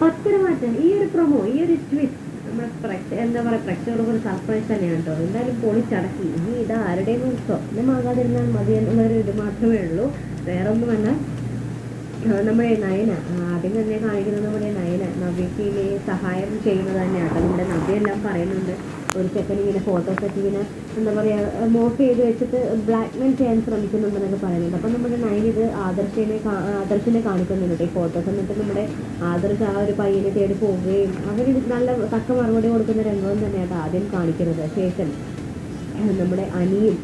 പത്തരമാറ്റം ഈ ഒരു പ്രൊമോ ഈ ഒരു ട്വിറ്റ് നമ്മുടെ പ്രേക്ഷ എന്താ പറയുക പ്രേക്ഷകർക്ക് ഒരു സർപ്രൈസ് തന്നെയാണ് കേട്ടോ. എന്തായാലും പൊളിച്ചടക്കി ഇനി ഇത് ആരുടെയും സ്വപ്നമാകാതിരുന്നാൽ മതി എന്നുള്ളൊരു ഇത് മാത്രമേ ഉള്ളൂ. വേറെ ഒന്നുമല്ല നമ്മുടെ നയന ആദ്യം തന്നെ കാണിക്കുന്നത് നമ്മുടെ നയന നവ്യക്ക് ഇനി സഹായം ചെയ്യുന്നത് തന്നെയാണ്. നമ്മുടെ നവ്യ എല്ലാം പറയുന്നുണ്ട്. ഒരു സെക്കൻഡ് ഇങ്ങനെ ഫോട്ടോസൊക്കെ ഇങ്ങനെ എന്താ പറയുക മോഫ് ചെയ്ത് വെച്ചിട്ട് ബ്ലാക്ക് ബ്ലാക്ക്മെയിൽ ചെയ്യാൻ ശ്രമിക്കുന്നുണ്ടെന്നൊക്കെ പറയുന്നുണ്ട്. അപ്പം നമ്മുടെ നയൻ ഇത് ആദർശിനെ ആദർശനെ കാണിക്കുന്നുണ്ട്. ഈ ഫോട്ടോസ് എന്നിട്ട് നമ്മുടെ ആദർശ് ആ ഒരു പയ്യനെ തേടി പോവുകയും അവർ നല്ല തക്ക മറുപടി കൊടുക്കുന്ന രംഗവും തന്നെയാണ് ആദ്യം കാണിക്കുന്നത്. ശേഷം നമ്മുടെ അനിയും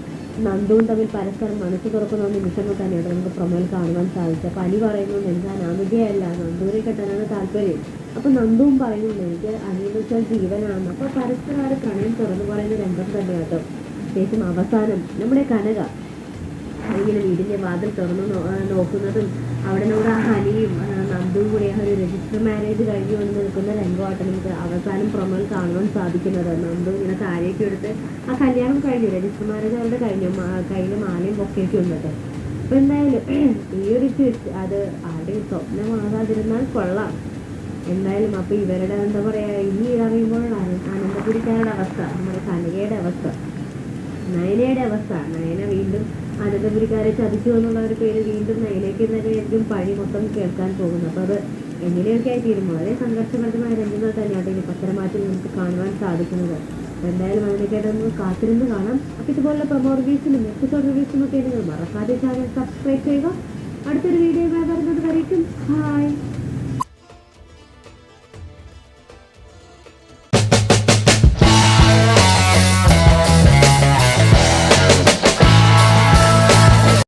നന്ദുവും തമ്മിൽ പരസ്പരം മനസ്സ് തുറക്കുന്ന നിമിഷങ്ങൾ തന്നെയാണ് നമുക്ക് പ്രൊമോയിൽ കാണുവാൻ സാധിച്ചത്. അപ്പം അനി പറയുന്നു എന്താ നാമികയല്ല നന്ദുവിനെ കെട്ടാനാണ് താല്പര്യം. അപ്പം നന്ദുവും പറയുന്നുണ്ട് എനിക്ക് അനിയെന്ന് വെച്ചാൽ ജീവനാണ് അപ്പോൾ പരസ്പരം ആ പ്രണയം തുറന്നു പറയുന്ന രംഗം തന്നെ കേട്ടോ. ശേഷം അവസാനം നമ്മുടെ കനക ഇങ്ങനെ വീടിന്റെ വാതിൽ തുറന്ന് നോക്കുന്നതും അവിടെ നമ്മുടെ ആ ഹനിയും നന്ദുവും കൂടി ആ ഒരു രജിസ്റ്റർ മാരേജ് കഴിഞ്ഞു വന്ന് നിൽക്കുന്ന രംഗമായിട്ട് നമുക്ക് അവസാനം പ്രൊമോയിൽ കാണുവാൻ സാധിക്കുന്നത്. നന്ദു ഇങ്ങനെ താഴേക്ക് എടുത്ത് ആ കല്യാണം കഴിഞ്ഞു രജിസ്റ്റർ മാരേജ് അവരുടെ കഴിഞ്ഞു കയ്യിൽ മാലയും പൊക്കേക്കും ഉണ്ടത് അപ്പോൾ എന്തായാലും ഈ ഒരു ട്വിസ്റ്റ് അത് ആരുടെയും സ്വപ്നമാകാതിരുന്നാൽ കൊള്ളാം. എന്തായാലും അപ്പോൾ ഇവരുടെ എന്താ പറയുക ഇനി ഇതറിയുമ്പോൾ അനന്തപുരിക്കാരുടെ അവസ്ഥ നമ്മുടെ കനകയുടെ അവസ്ഥ. നയനയുടെ അവസ്ഥ. നയന വീണ്ടും അനന്തപുരിക്കാരെ ചതിച്ചു എന്നുള്ള ഒരു പേര് വീണ്ടും നയനയ്ക്ക് തന്നെയായിരിക്കും പഴി മൊത്തം കേൾക്കാൻ പോകുന്നത്. അപ്പോൾ അത് എങ്ങനെയൊക്കെ തീരും വളരെ സംഘർഷഭരിതമായ രംഗങ്ങൾ തന്നെയാണ് ഇനി പത്രമാറ്റിൽ നമുക്ക് കാണുവാൻ സാധിക്കുന്നത്. എന്തായാലും അതിനൊക്കെയായിട്ട് നമുക്ക് കാത്തിരുന്ന് കാണാം. അപ്പോൾ ഇതുപോലുള്ള പ്രൊമോ റിവ്യൂസിനും എപ്പിസോഡ് റിവ്യൂസിനും ഒക്കെ നിങ്ങൾ മറക്കാതെ ചാനൽ സബ്സ്ക്രൈബ് ചെയ്യുക. അടുത്തൊരു വീഡിയോ വരുന്നത് വരയ്ക്കും ഹായ്